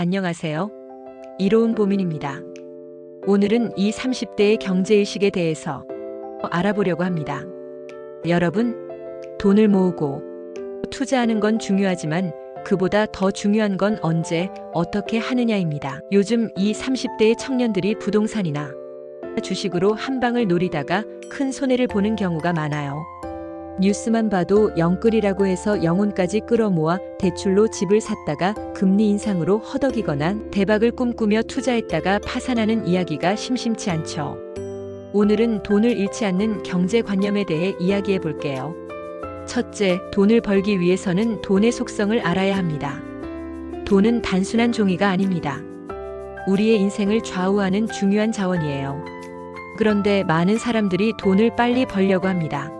안녕하세요. 이로운 보민입니다. 오늘은 이 30대의 경제의식에 대해서 알아보려고 합니다. 여러분, 돈을 모으고 투자하는 건 중요하지만 그보다 더 중요한 건 언제, 어떻게 하느냐입니다. 요즘 이 30대의 청년들이 부동산이나 주식으로 한 방을 노리다가 큰 손해를 보는 경우가 많아요. 뉴스만 봐도 영끌이라고 해서 영혼까지 끌어모아 대출로 집을 샀다가 금리 인상으로 허덕이거나 대박을 꿈꾸며 투자했다가 파산하는 이야기가 심심치 않죠. 오늘은 돈을 잃지 않는 경제관념에 대해 이야기해 볼게요. 첫째, 돈을 벌기 위해서는 돈의 속성을 알아야 합니다. 돈은 단순한 종이가 아닙니다. 우리의 인생을 좌우하는 중요한 자원이에요. 그런데 많은 사람들이 돈을 빨리 벌려고 합니다.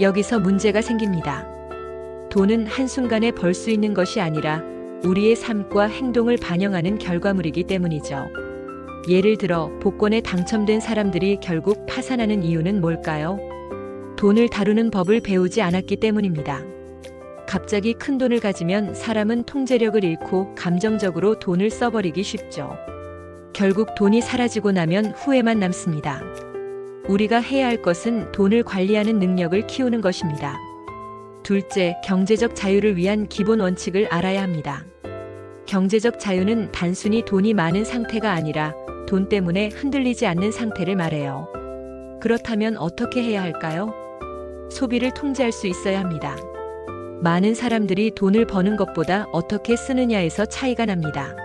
여기서 문제가 생깁니다. 돈은 한순간에 벌 수 있는 것이 아니라 우리의 삶과 행동을 반영하는 결과물이기 때문이죠. 예를 들어 복권에 당첨된 사람들이 결국 파산하는 이유는 뭘까요? 돈을 다루는 법을 배우지 않았기 때문입니다. 갑자기 큰 돈을 가지면 사람은 통제력을 잃고 감정적으로 돈을 써버리기 쉽죠. 결국 돈이 사라지고 나면 후회만 남습니다. 우리가 해야 할 것은 돈을 관리하는 능력을 키우는 것입니다. 둘째, 경제적 자유를 위한 기본 원칙을 알아야 합니다. 경제적 자유는 단순히 돈이 많은 상태가 아니라 돈 때문에 흔들리지 않는 상태를 말해요. 그렇다면 어떻게 해야 할까요? 소비를 통제할 수 있어야 합니다. 많은 사람들이 돈을 버는 것보다 어떻게 쓰느냐에서 차이가 납니다.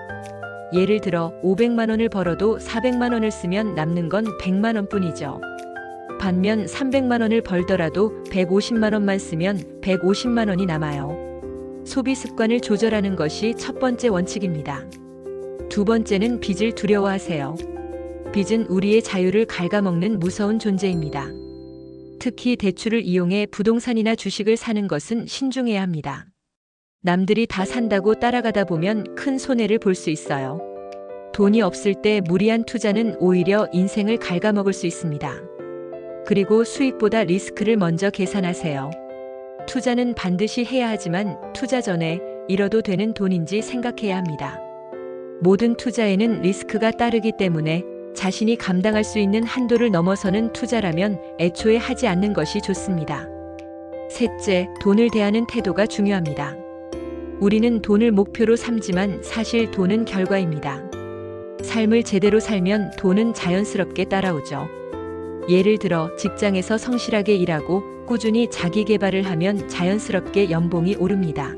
예를 들어 500만 원을 벌어도 400만 원을 쓰면 남는 건 100만 원뿐이죠. 반면 300만 원을 벌더라도 150만 원만 쓰면 150만 원이 남아요. 소비 습관을 조절하는 것이 첫 번째 원칙입니다. 두 번째는 빚을 두려워하세요. 빚은 우리의 자유를 갉아먹는 무서운 존재입니다. 특히 대출을 이용해 부동산이나 주식을 사는 것은 신중해야 합니다. 남들이 다 산다고 따라가다 보면 큰 손해를 볼 수 있어요. 돈이 없을 때 무리한 투자는 오히려 인생을 갉아먹을 수 있습니다. 그리고 수익보다 리스크를 먼저 계산하세요. 투자는 반드시 해야 하지만 투자 전에 잃어도 되는 돈인지 생각해야 합니다. 모든 투자에는 리스크가 따르기 때문에 자신이 감당할 수 있는 한도를 넘어서는 투자라면 애초에 하지 않는 것이 좋습니다. 셋째, 돈을 대하는 태도가 중요합니다. 우리는 돈을 목표로 삼지만 사실 돈은 결과입니다. 삶을 제대로 살면 돈은 자연스럽게 따라오죠. 예를 들어 직장에서 성실하게 일하고 꾸준히 자기 개발을 하면 자연스럽게 연봉이 오릅니다.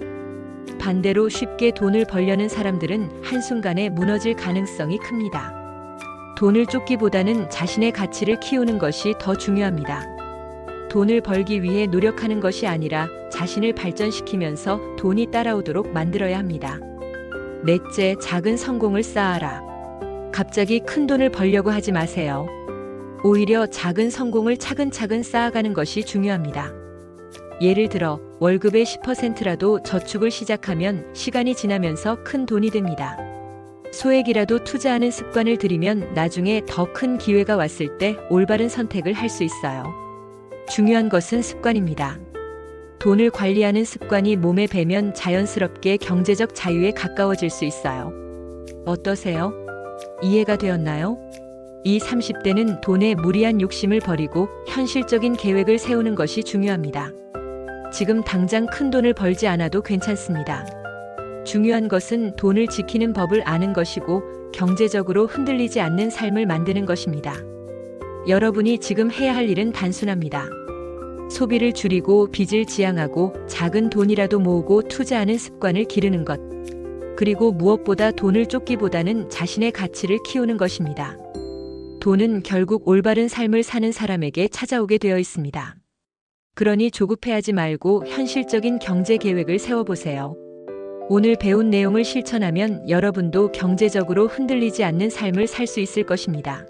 반대로 쉽게 돈을 벌려는 사람들은 한순간에 무너질 가능성이 큽니다. 돈을 쫓기보다는 자신의 가치를 키우는 것이 더 중요합니다. 돈을 벌기 위해 노력하는 것이 아니라 자신을 발전시키면서 돈이 따라오도록 만들어야 합니다. 넷째, 작은 성공을 쌓아라. 갑자기 큰 돈을 벌려고 하지 마세요. 오히려 작은 성공을 차근차근 쌓아가는 것이 중요합니다. 예를 들어 월급의 10%라도 저축을 시작하면 시간이 지나면서 큰 돈이 됩니다. 소액이라도 투자하는 습관을 들이면 나중에 더 큰 기회가 왔을 때 올바른 선택을 할 수 있어요. 중요한 것은 습관입니다. 돈을 관리하는 습관이 몸에 배면 자연스럽게 경제적 자유에 가까워질 수 있어요. 어떠세요? 이해가 되었나요? 이 30대는 돈에 무리한 욕심을 버리고 현실적인 계획을 세우는 것이 중요합니다. 지금 당장 큰 돈을 벌지 않아도 괜찮습니다. 중요한 것은 돈을 지키는 법을 아는 것이고 경제적으로 흔들리지 않는 삶을 만드는 것입니다. 여러분이 지금 해야 할 일은 단순합니다. 소비를 줄이고 빚을 지양하고 작은 돈이라도 모으고 투자하는 습관을 기르는 것. 그리고 무엇보다 돈을 쫓기보다는 자신의 가치를 키우는 것입니다. 돈은 결국 올바른 삶을 사는 사람에게 찾아오게 되어 있습니다. 그러니 조급해하지 말고 현실적인 경제 계획을 세워보세요. 오늘 배운 내용을 실천하면 여러분도 경제적으로 흔들리지 않는 삶을 살 수 있을 것입니다.